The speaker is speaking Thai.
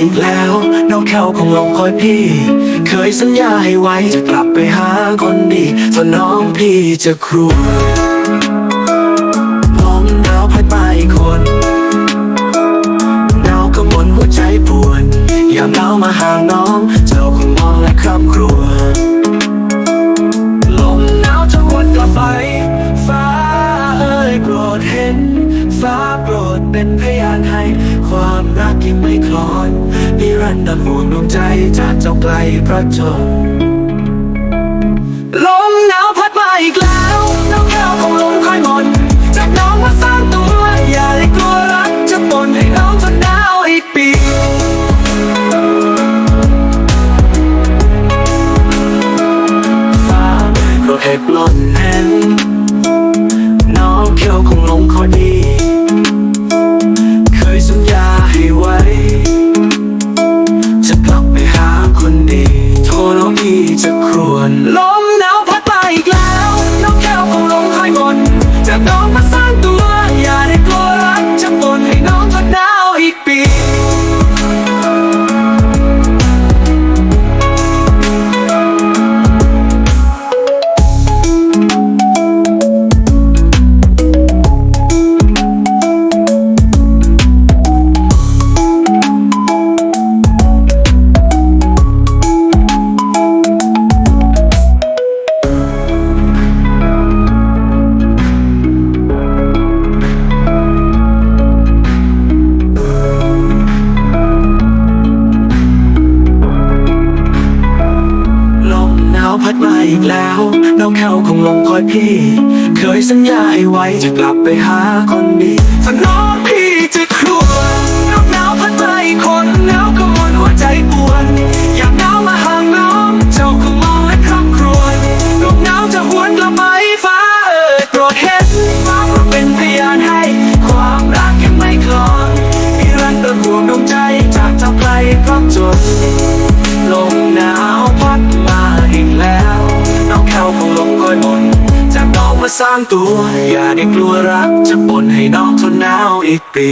อีกแล้ว น้องแควคงลงคอยพี่ เคยสัญญาให้ไว้จะกลับไปหาคนดีถ้าน้องพี่จะครวญลมหนาวพัดมาอีกคนหนาวก็มนหัวใจปวดอย่าหนาวมาห่างน้อง เจ้าคงมองและครอบครัวลมหนาวจะวนกลับไปฟ้าเอ้ยโปรดเห็น ฟ้าโปรดเป็นพยานให้ ความรักยังไม่คลอนนิรันดร์ห่วงดวงใจจากเจ้าไกลพระชนลมหนาวพัดมาอีกแล้วน้องแก้วคงลงคอยหมนจับน้องมาสร้างตัว อย่าได้กลัวรักจะปนให้น้องทนหนาวอีกปีฟ้าโปรดให้ปลดเห็ ดมาอีกแล้ว น้องแควคงลงคอยพี่ เคยสัญญาให้ไว้จะกลับไปหาคนดีถ้าน้องพี่จะครวญลมหนาวพัดมาอีกคนหนาวก็มนหัวใจปวดอยากหนาวมาห่างน้องเจ้าคงมองและคร่ำครวญลมหนาวจะหวนกลับมาให้ฟ้าเอ่ยโปรดเห็นฟ้าโปรดเป็นพยานให้ ความรักยังไม่คลอนนิรันดร์ห่วงดวงใจจากเจ้าไกลพร้อมจนลมหนา สร้างตัว อย่าได้กลัวรัก จะปนให้น้องทนหนาวอีกปี